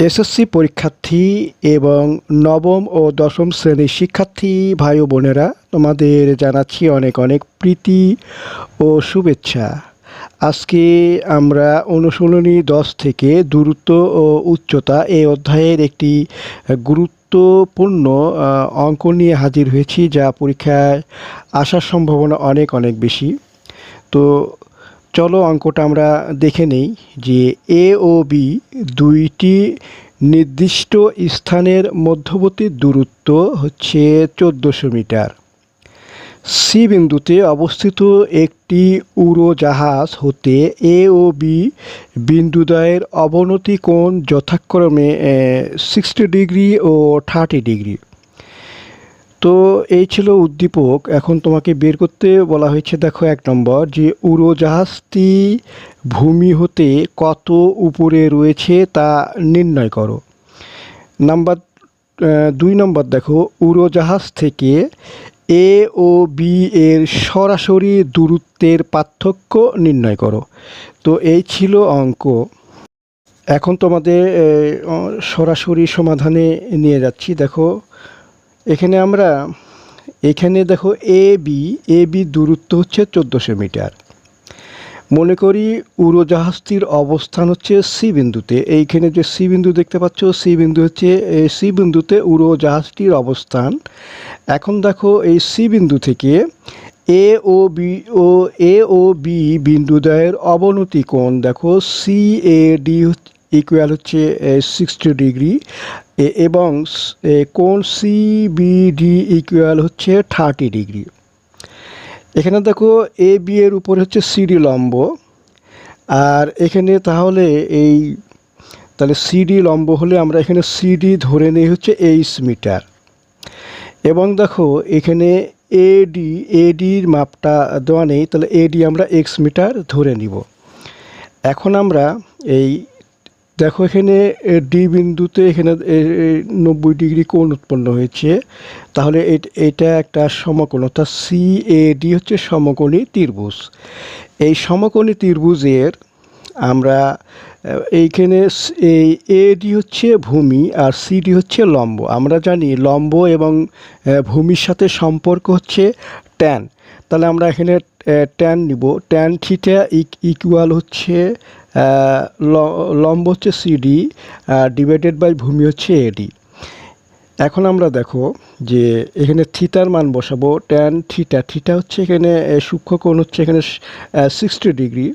SSC পরীক্ষার্থী এবং নবম ও দশম শ্রেণির শিক্ষার্থী ভাই ও বোনেরা, তোমাদের জানাচ্ছি অনেক অনেক প্রীতি ও শুভেচ্ছা। আজকে আমরা অনুশীলনী দশ থেকে দূরত্ব ও উচ্চতা এই অধ্যায়ের একটি গুরুত্বপূর্ণ অঙ্ক নিয়ে হাজির হয়েছি, যা পরীক্ষায় আসার সম্ভাবনা অনেক অনেক বেশি। তো চলো অঙ্কটা আমরা দেখে নেই যে এ ও বি দুইটি নির্দিষ্ট স্থানের মধ্যবর্তী দূরত্ব হচ্ছে চোদ্দোশো মিটার। সি বিন্দুতে অবস্থিত একটি উড়োজাহাজ হতে এ ও বি বিন্দুদ্বয়ের অবনতি কোণ যথাক্রমে সিক্সটি ডিগ্রি ও থার্টি ডিগ্রি তো এই ছিল উদ্দীপক। এখন তোমাকে বের করতে বলা হয়েছে, দেখো এক নম্বর, যে উড়োজাহাজটি ভূমি হতে কত উপরে রয়েছে তা নির্ণয় করো। নাম্বার দুই নম্বর, দেখো, উড়োজাহাজ থেকে এ ও বি এর সরাসরি দূরত্বের পার্থক্য নির্ণয় করো। তো এই ছিল অঙ্ক। এখন তোমাদের সরাসরি সমাধানে নিয়ে যাচ্ছি। দেখো এখানে আমরা, এখানে দেখো এ বি এ বি দূরত্ব হচ্ছে চোদ্দোশো মিটার। মনে করি উড়োজাহাজটির অবস্থান হচ্ছে সি বিন্দুতে। এইখানে যে সি বিন্দু দেখতে পাচ্ছ সি বিন্দু হচ্ছে এই সি বিন্দুতে উড়োজাহাজটির অবস্থান। এখন দেখো এই সি বিন্দু থেকে এ ও বি ও এ ও বি বিন্দুদ্বয়ের অবনতি কোণ। দেখো সি এ ডি ইকুয়াল হচ্ছে সিক্সটি ডিগ্রি এবং স- এ, কোণ সি বি ডি ইকুয়াল হচ্ছে থার্টি ডিগ্রি এখানে দেখো এ বি এর উপরে হচ্ছে সিডি লম্ব আর এখানে তাহলে এই তাহলে সিডি লম্ব হলে আমরা এখানে সিডি ধরে নিই হচ্ছে এইচ মিটার এবং দেখো এখানে এডি এডির মাপটা দেওয়া নেই তাহলে এডি আমরা এক্স মিটার ধরে নিব। এখন আমরা এই দেখো, এখানে ডি বিন্দুতে এখানে নব্বই ডিগ্রি কোণ উৎপন্ন হয়েছে। তাহলে এট- একটা সমকোণ, অর্থাৎ সি এ ডি হচ্ছে সমকোণী ত্রিভুজ। এই সমকোণী ত্রিভুজের আমরা এইখানে স- এই এডি হচ্ছে ভূমি আর সিডি হচ্ছে লম্ব। আমরা জানি লম্ব এবং ভূমির সাথে সম্পর্ক হচ্ছে ট্যান তাহলে আমরা এখানে ট্যান নিব। ট্যান থিটা ইকুয়াল হচ্ছে লম্ব হচ্ছে সিডি ডিভাইডেড বাই ভূমি হচ্ছে এডি এখন আমরা দেখো যে এখানে থিতার মান বসাবো ট্যান থিটা থিটা হচ্ছে এখানে এ, সূক্ষ্ম কোণ হচ্ছে এখানে সিক্সটি ডিগ্রি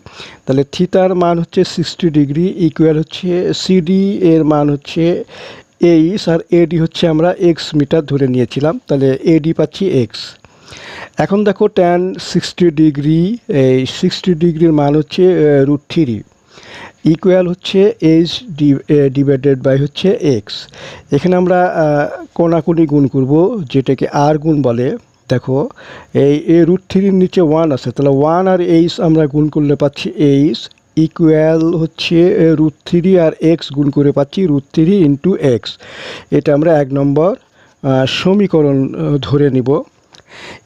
তাহলে থিতার মান হচ্ছে সিক্সটি ডিগ্রি ইকুয়াল হচ্ছে সিডি এর মান হচ্ছে এইস আর এডি হচ্ছে আমরা এক্স মিটার ধরে নিয়েছিলাম তাহলে এডি পাচ্ছি এক্স এখন দেখো ট্যান সিক্সটি ডিগ্রি এই সিক্সটি ডিগ্রির মান হচ্ছে রুট থ্রি ইকুয়াল হচ্ছে এইচ ডিভাইডেড বাই হচ্ছে এক্স এখানে আমরা কোনাকুনি গুণ করব, যেটাকে আর গুণ বলে। দেখো, এই, এ রুট থ্রির নিচে ওয়ান আছে, তাহলে ওয়ান আর এইচ আমরা গুণ করলে পাচ্ছি এইচ ইকুয়াল হচ্ছে রুট থ্রি আর এক্স গুণ করে পাচ্ছি রুট থ্রি ইন্টু এক্স এটা আমরা এক নম্বর সমীকরণ ধরে নিব।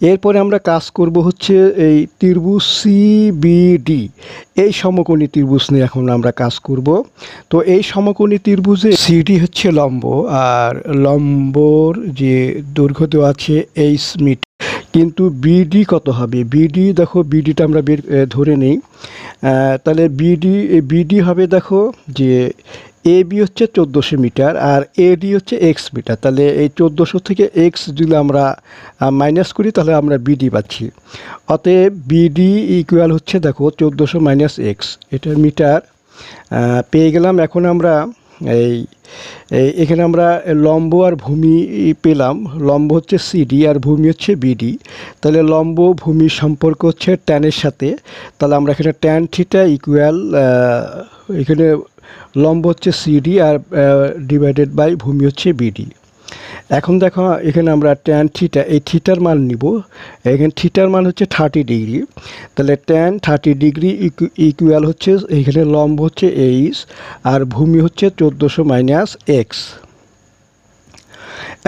এরপরে আমরা কাজ করব হচ্ছে এই ত্রিভুজ সিবিডি এই সমকোণী ত্রিভুজ নিয়ে এখন আমরা কাজ করব। তো এই সমকোণী ত্রিভুজে সিডি হচ্ছে লম্ব, আর লম্বর যে দৈর্ঘ্য আছে এইচ মিট কিন্তু বিডি কত হবে? বিডি দেখো বিডিটা আমরা বের ধরে নেই। তাহলে বিডি বিডি হবে দেখো যে এ বি হচ্ছে চোদ্দোশো মিটার আর এডি হচ্ছে এক্স মিটার। তাহলে এই চোদ্দোশো থেকে এক্স যদি আমরা মাইনাস করি, তাহলে আমরা বিডি পাচ্ছি। অতএব বিডি ইকুয়াল হচ্ছে, দেখো, চোদ্দোশো মাইনাস এক্স এটা মিটার। পেয়ে গেলাম, এখন আমরা এই এখানে আমরা লম্ব আর ভূমি পেলাম। লম্ব হচ্ছে সিডি আর ভূমি হচ্ছে বিডি তাহলে লম্ব ভূমি সম্পর্ক হচ্ছে ট্যানের সাথে। তাহলে আমরা এখানে ট্যান থিটা ইকুয়াল এখানে লম্ব হচ্ছে সিডি আর ডিভাইডেড বাই ভূমি হচ্ছে বিডি এখন দেখো, এখানে আমরা ট্যান থিটা এই থিটার মান নিব। এখানে থিটার মান হচ্ছে থার্টি ডিগ্রি তাহলে ট্যান থার্টি ডিগ্রি ইকুয়াল হচ্ছে, এখানে লম্ব হচ্ছে এইচ আর ভূমি হচ্ছে চোদ্দোশো মাইনাস এক্স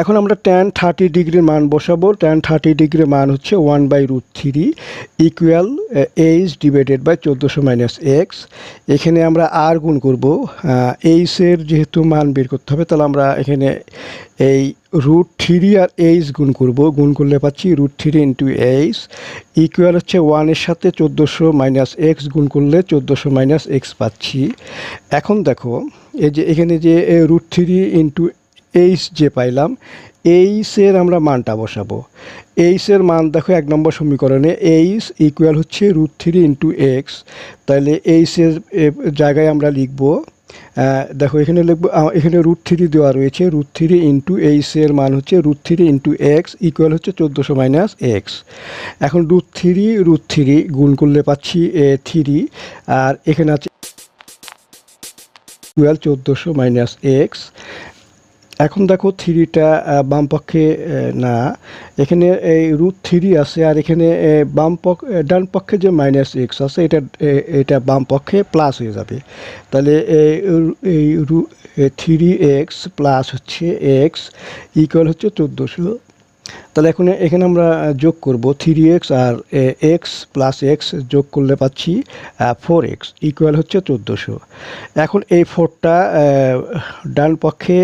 এখন আমরা ট্যান থার্টি ডিগ্রির মান বসাবো। ট্যান থার্টি ডিগ্রির মান হচ্ছে one by root three equal H divided by চোদ্দোশো মাইনাস এক্স এখানে আমরা আর গুণ করব। এইচের যেহেতু মান বের করতে হবে, তাহলে আমরা এখানে এই রুট থ্রি আর এইচ গুণ করব। গুণ করলে পাচ্ছি root three into H equal হচ্ছে ওয়ানের সাথে চোদ্দোশো মাইনাস এক্স গুণ করলে চোদ্দোশো মাইনাস এক্স পাচ্ছি। এখন দেখো, এই যে এখানে যে রুট থ্রি ইন্টু এইচ যে পাইলাম এইচের আমরা মানটা বসাবো। এইচের মান দেখো এক নম্বর সমীকরণে এইচ ইকুয়াল হচ্ছে রুট থ্রি ইন্টু এক্স তাহলে এইচের জায়গায় আমরা লিখব দেখো এখানে লিখব এখানে রুট থ্রি দেওয়া রয়েছে রুট থ্রি ইন্টু এইচের মান হচ্ছে root three into X equal হচ্ছে চোদ্দোশো মাইনাস এক্স এখন রুট থ্রি রুট থ্রি গুণ করলে পাচ্ছি, এ থ্রি আর এখানে আছে ইকুয়াল চোদ্দোশো মাইনাস এক্স এখন দেখো থ্রিটা বাম পক্ষে না। এখানে এই রুট থ্রি আছে, আর এখানে বাম পক্ষ ডান পক্ষে যে মাইনাস এক্স আছে, এটা এটা বাম পক্ষে প্লাস হয়ে যাবে। তাহলে এই থ্রি এক্স প্লাস হচ্ছে এক্স ইকুয়াল হচ্ছে চোদ্দোশো। তাহলে এখন এখানে আমরা যোগ করব থ্রি এক্স আর এক্স প্লাস এক্স যোগ করলে পাচ্ছি ফোর এক্স ইকুয়াল হচ্ছে চোদ্দোশো। এখন এই ফোরটা ডান পক্ষে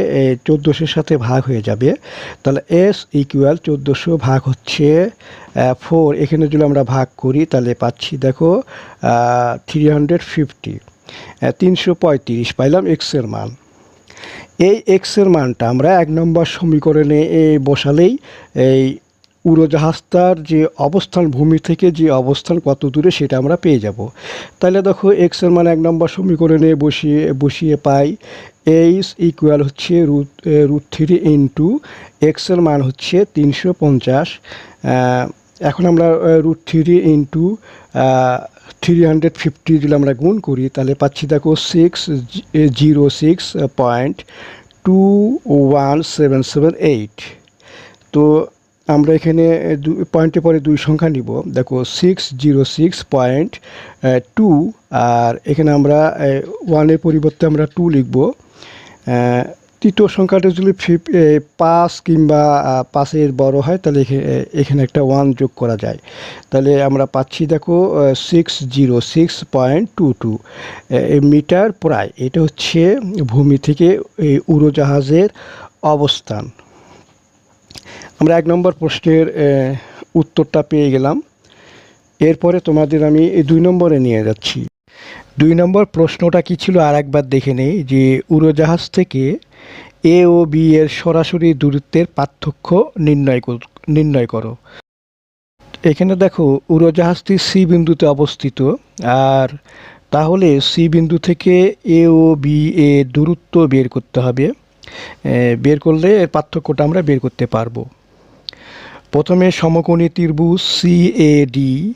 চোদ্দোশোর সাথে ভাগ হয়ে যাবে। তাহলে এস ইকুয়াল চোদ্দোশো ভাগ হচ্ছে ফোর এখানে যদি আমরা ভাগ করি, তাহলে পাচ্ছি, দেখো থ্রি হান্ড্রেড ফিফটি তিনশো পঁয়ত্রিশ, পাইলাম এক্সের মান। এই এক্সের মানটা আমরা এক নম্বর সমীকরণে বসালেই এই উড়োজাহাজটার যে অবস্থান, ভূমি থেকে যে অবস্থান কত দূরে সেটা আমরা পেয়ে যাব। তাহলে দেখো এক্সের মান এক নম্বর সমীকরণে বসিয়ে বসিয়ে পাই এইচ ইকুয়াল হচ্ছে রুট রুট থ্রি ইন্টু এক্সের মান হচ্ছে তিনশো পঞ্চাশ এখন আমরা root three into three hundred fifty যদি আমরা গুণ করি, তাহলে পাচ্ছি দেখো six zero six point two one seven seven eight তো আমরা এখানে দু পয়েন্টে পরে দুই সংখ্যা নিব। দেখো six zero six point two আর এখানে আমরা ওয়ানের পরিবর্তে আমরা টু লিখব। তৃতীয় সংখ্যাটা যদি ফিফ পাঁচ কিংবা পাঁচের বড় হয়, তাহলে এখে- এখানে একটা ওয়ান যোগ করা যায়। তাহলে আমরা পাচ্ছি দেখো six zero, six point two two. Meter প্রায়, এটা হচ্ছে ভূমি থেকে এই উড়োজাহাজের অবস্থান। আমরা এক নম্বর প্রশ্নের উত্তরটা পেয়ে গেলাম। এরপরে তোমাদের আমি এই দুই নম্বরে নিয়ে যাচ্ছি। দুই নম্বর প্রশ্নটা কি ছিল? আর একবার দেখে নেই যে উড়োজাহাজ থেকে এ ও বি এর সরাসরি দূরত্বের পার্থক্য নির্ণয় কর- নির্ণয় করো। এখানে দেখো, উড়োজাহাজটি সি বিন্দুতে অবস্থিত। আর তাহলে সি বিন্দু থেকে এ ও বি এ দূরত্ব বের করতে হবে। বের করলে এর পার্থক্যটা আমরা বের করতে পারব। প্রথমে সমকোণী ত্রিভুজ সি এ ডি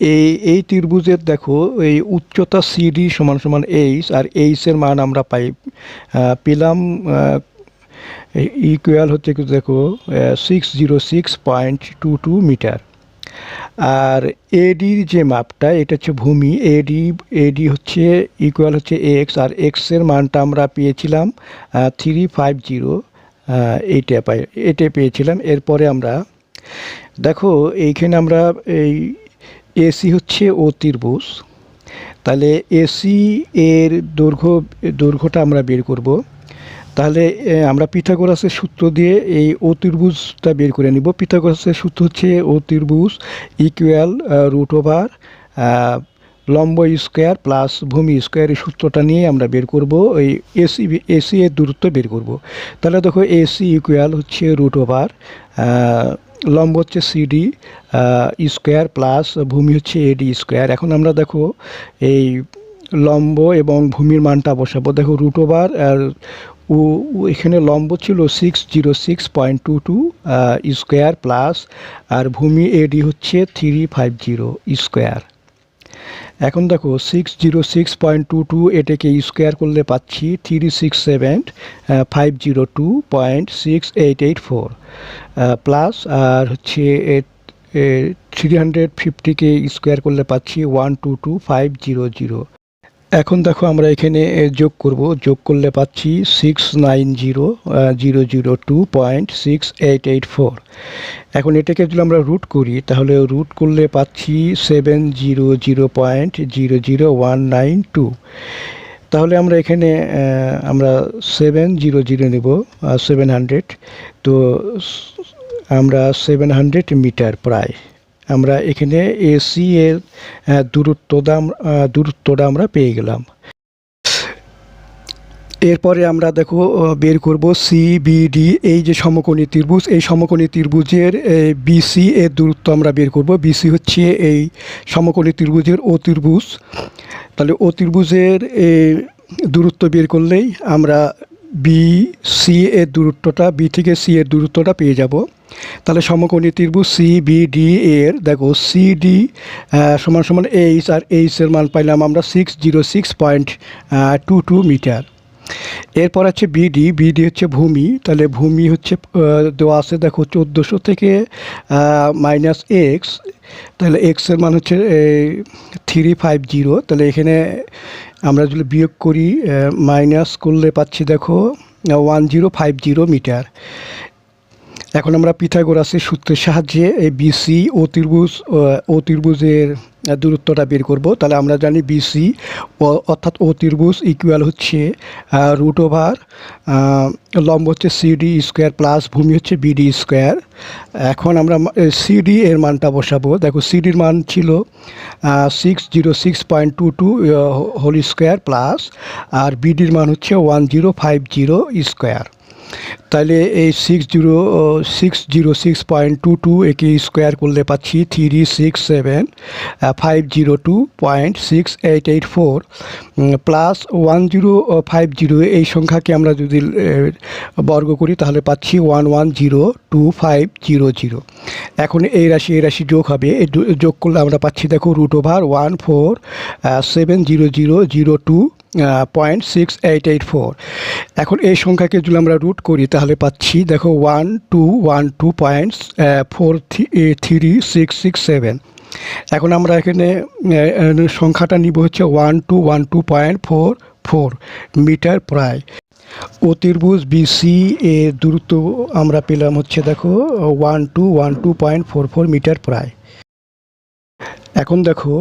এই এই ত্রিভুজের দেখো, এই উচ্চতা সিডি সমান সমান এইচ আর এইচের মান আমরা পাই পেলাম ইকুয়াল হচ্ছে দেখো six zero six point two two meter. আর এডির যে মাপটা, এটা হচ্ছে ভূমি এডি এডি হচ্ছে ইকুয়াল হচ্ছে এক্স আর এক্সের মানটা আমরা পেয়েছিলাম থ্রি ফাইভ জিরো এইটা পাই এটা পেয়েছিলাম। এরপরে আমরা, দেখো, এইখানে আমরা এই এসি হচ্ছে ও ত্রিভুজ তাহলে এসি এর দৈর্ঘ্য, দৈর্ঘ্যটা আমরা বের করব। তাহলে আমরা পিথাগোরাসের সূত্র দিয়ে এই ও ত্রিভুজটা বের করে নিব। পিথাগোরাসের সূত্র হচ্ছে ও ত্রিভুজ ইকুয়াল রুট ওভার লম্ব স্কোয়ার প্লাস ভূমি স্কোয়ার এই সূত্রটা নিয়ে আমরা বের করব। ওই এসি এসি এর দূরত্ব বের করব। তাহলে দেখো এসি ইকুয়াল হচ্ছে রুট ওভার লম্ব হচ্ছে সিডি স্কোয়ার প্লাস ভূমি হচ্ছে এডি স্কোয়ার এখন আমরা দেখো এই লম্ব এবং ভূমির মানটা বসাবো। দেখো রুট ওভার ও এখানে লম্ব ছিল six zero six point two two square plus আর ভূমি এডি হচ্ছে থ্রি ফাইভ জিরো স্কোয়ার এখন দেখো six zero six point two two এটাকে স্কোয়ার করলে পাচ্ছি three six seven five zero two point six eight eight four plus আর হচ্ছে three hundred ফিফটিকে square করলে পাচ্ছি one two two five zero zero এখন দেখো আমরা এখানে যোগ করব। যোগ করলে পাচ্ছি six nine zero zero zero two point six eight eight four এখন এটাকে যদি আমরা রুট করি, তাহলে রুট করলে পাচ্ছি seven zero zero point zero zero one nine two তাহলে আমরা এখানে আমরা সেভেন জিরো জিরো নেব সেভেন হান্ড্রেড তো আমরা সেভেন হান্ড্রেড মিটার প্রায়। আমরা এখানে এসি এর দূরত্বটা দূরত্বটা আমরা পেয়ে গেলাম। এরপরে আমরা দেখো বের করব সিবিডি এই যে সমকোণী ত্রিভুজ, এই সমকোণী ত্রিভুজের বিসি এর দূরত্ব আমরা বের করব। বিসি হচ্ছে এই সমকোণী ত্রিভুজের ও ত্রিভুজ। তাহলে ও ত্রিভুজের দূরত্ব বের করলেই আমরা বি, সি এর দূরত্বটা, বি থেকে সি এর দূরত্বটা পেয়ে যাব। তাহলে সমকোণী ত্রিভুজ সি, বি, ডি এর, দেখো, সি, ডি সমান সমান এইচ আর এইচ এর মান পাইলাম আমরা six zero six point two two meter এরপর আছে বিডি বিডি হচ্ছে ভূমি, তাহলে ভূমি হচ্ছে দেওয়া আছে দেখো চোদ্দোশো থেকে মাইনাস এক্স তাহলে এক্সের মান হচ্ছে থ্রি ফাইভ জিরো তাহলে এখানে আমরা যদি বিয়োগ করি মাইনাস করলে পাচ্ছি দেখো one zero five zero meter এখন আমরা পিথাগোরাসের সূত্রের সাহায্যে এই বিসি ও ত্রিভুজ ও ত্রিভুজের দূরত্বটা বের করব। তাহলে আমরা জানি বিসি অর্থাৎ ও ত্রিভুজ ইকুয়াল হচ্ছে রুট ওভার লম্ব হচ্ছে সিডি স্কোয়ার প্লাস ভূমি হচ্ছে বিডি স্কোয়ার এখন আমরা সিডি এর মানটা বসাবো। দেখো সিডির মান ছিল six zero six point two two whole square plus আর বিডির মান হচ্ছে one zero five zero square তাহলে এই six zero six zero six point two two একে স্কোয়ার করলে পাচ্ছি three six seven five zero two point six eight eight four plus one zero five zero এই সংখ্যাকে আমরা যদি বর্গ করি তাহলে পাচ্ছি one one zero two five zero zero এখন এই রাশি এই রাশি যোগ হবে যোগ করলে আমরা পাচ্ছি দেখো root over one four seven zero zero zero two point six eight eight four এখন এই সংখ্যাকে যদি আমরা রুট করি, তাহলে পাচ্ছি, দেখো one two one two point four three six six seven এখন আমরা এখানে সংখ্যাটা নিব হচ্ছে one two one two point four four meter প্রায়। অতির্ভুজ বিসি এর দূরত্ব আমরা পেলাম হচ্ছে, দেখো one two one two point four four meter প্রায়। এখন দেখো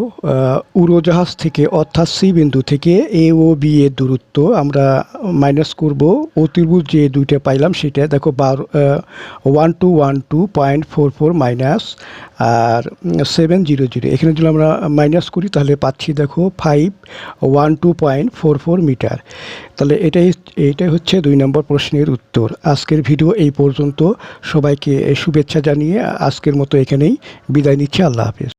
উড়োজাহাজ থেকে, অর্থাৎ সি বিন্দু থেকে এ ও বি এর দূরত্ব আমরা মাইনাস করব। অতির্ভুজ যে দুইটা পাইলাম সেটা দেখো বারো one two one two point four four minus আর সেভেন জিরো জিরো এখানে যদি আমরা মাইনাস করি, তাহলে পাচ্ছি দেখো five one two point four four meter তাহলে এটাই এইটাই হচ্ছে দুই নম্বর প্রশ্নের উত্তর। আজকের ভিডিও এই পর্যন্ত। সবাইকে শুভেচ্ছা জানিয়ে আজকের মতো এখানেই বিদায় নিচ্ছি। আল্লাহ হাফেজ।